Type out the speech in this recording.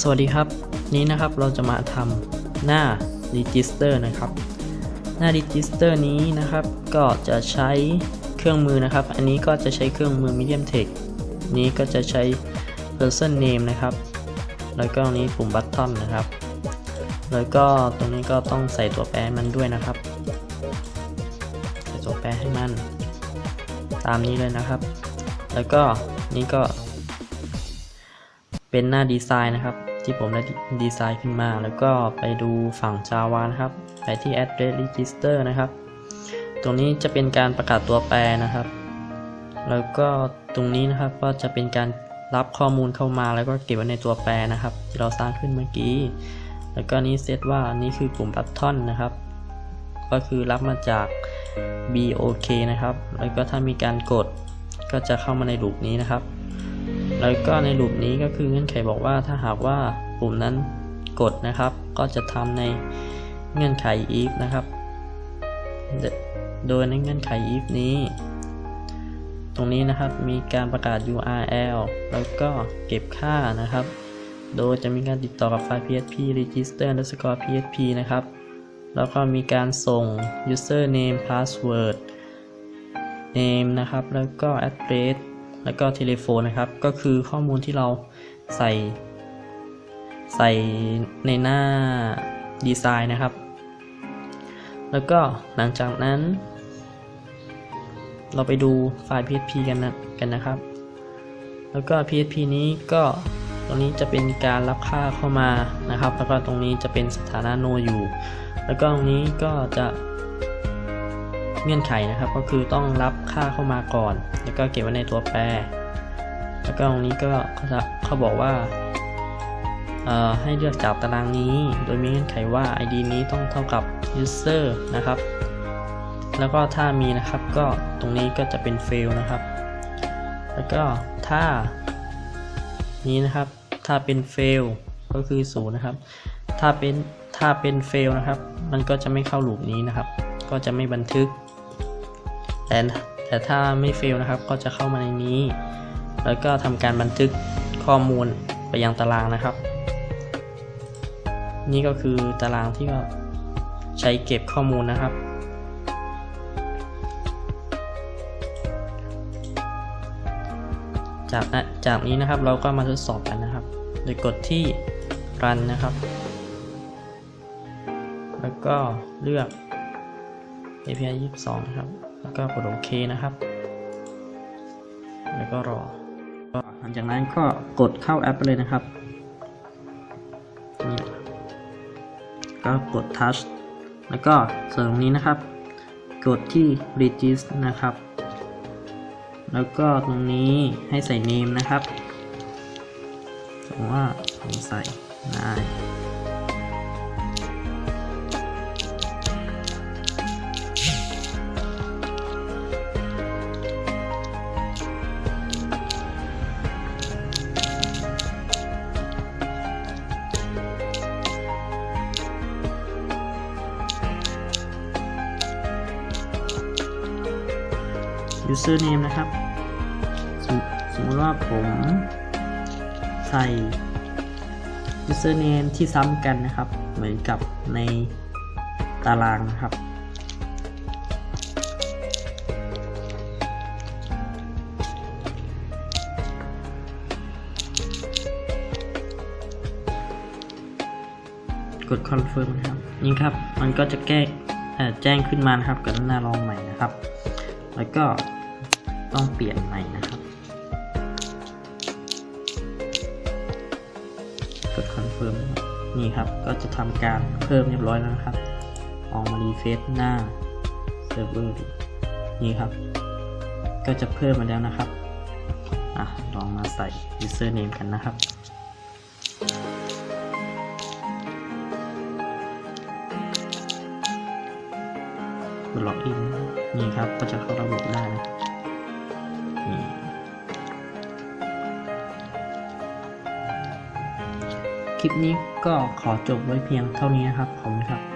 สวัสดีครับ นี้นะครับเราจะมาทำหน้า Register นะครับ หน้า Register นี้นะครับก็จะใช้เครื่องมือนะครับ อันนี้ก็จะใช้เครื่องมือ Medium Text นี้ก็จะใช้ Person Name นะครับ แล้วก็นี้ปุ่ม Button นะครับ แล้วก็ตรงนี้ก็ต้องใส่ตัวแปรมันด้วยนะครับ ใส่ตัวแปรให้มัน ตามนี้เลยนะครับ แล้วก็นี่ก็เป็นหน้าดีไซน์นะครับ ที่ผมได้ดีไซน์ขึ้นมา แล้วก็ไปดูฝั่ง Java นะครับ ไปที่ address register นะครับ ตรงนี้จะเป็นการประกาศตัวแปรนะครับ แล้วก็ตรงนี้นะครับก็จะเป็นการรับข้อมูลเข้ามาแล้วก็เก็บไว้ในตัวแปรนะครับ ที่เราสร้างขึ้นเมื่อกี้ แล้วก็นี้เซตว่านี่คือปุ่ม button นะครับ ก็คือรับมาจาก BOK นะครับ แล้วก็ถ้ามีการกดก็จะเข้ามาในลูปนี้นะครับ แล้วก็ในลูปนี้ก็คือเงื่อนไขบอกว่าถ้าหากว่า ปุ่มนั้นกดนะครับ ก็จะทำในเงื่อนไข if นะครับ โดยในเงื่อนไข if นี้ ตรงนี้นะครับมีการประกาศ URL แล้วก็เก็บค่านะครับ โดยจะมีการติดต่อกับไฟล์ PHP register underscore PHP นะครับ แล้วก็มีการส่ง username password name นะครับ แล้วก็ address แล้วก็เทเลโฟนนะครับ ก็คือข้อมูลที่เราใส่ ใส่ในหน้าดีไซน์นะครับ แล้วก็หลังจากนั้น เราไปดูไฟล์ PHP กันนะกันนะครับ แล้วก็ PHP นี้ก็ตรงนี้จะเป็นการรับค่าเข้ามานะครับ แล้วก็ตรงนี้จะเป็นสถานะ no อยู่ แล้วก็ตรงนี้ก็จะเงื่อนไขนะครับ ก็คือต้องรับค่าเข้ามาก่อน แล้วก็เก็บไว้ในตัวแปร แล้วก็ตรงนี้ก็เขาบอกว่า ให้เลือกจากตารางนี้ โดยมีเงื่อนไขว่า ID นี้ต้องเท่ากับ user นะครับ แล้วก็ถ้ามีนะครับก็ตรงนี้ก็จะเป็น fail นะครับ แล้วก็ถ้านี้นะครับ ถ้าเป็น fail ก็คือ0นะครับ ถ้าเป็นถ้าเป็น fail นะครับ มันก็จะไม่เข้าลูปนี้นะครับ ก็จะไม่บันทึก แต่แต่ถ้าไม่ fail นะครับ ก็จะเข้ามาในนี้ แล้วก็ทำการบันทึกข้อมูลไปยังตารางนะครับ นี่ก็คือตารางที่เราใช้เก็บข้อมูลนะครับ จากนั้นจากนี้นะครับเราก็มาทดสอบกันนะครับ โดยกดที่ run นะครับ แล้วก็เลือก API 22 นะครับ แล้วก็กดโอเคนะครับ แล้วก็รอ หลังจากนั้นก็กดเข้าแอปไปเลยนะครับ ก็กด touch แล้วก็ส่วนตรงนี้นะครับ กดที่ register นะครับ แล้วก็ตรงนี้ให้ใส่ name นะครับผมว่าผมใส่ได้ username นะครับสมสมมติว่าผมใส่ username ที่ซ้ำกันนะครับ เหมือนกับในตารางนะครับ กด confirm นะครับ นี่ครับ มันก็จะแก้แจ้งขึ้นมานะครับกับหน้าลองใหม่นะครับ แล้วก็ ต้องเปลี่ยนใหม่นะครับ กด confirm นะครับนี่ครับ ก็จะทำการเพิ่มเรียบร้อยแล้วนะครับลองมารีเฟซหน้าเซิร์ฟเวอร์นี่ครับ ก็จะเพิ่มมาแล้วนะครับอะลองมาใส่ username กันนะครับกดล็อกอินนี่ครับ ก็จะเข้าระบบได้นะ ลิปนี้ก็ขอจบไว้เพียงเท่านี้นะครับ ขอบคุณครับ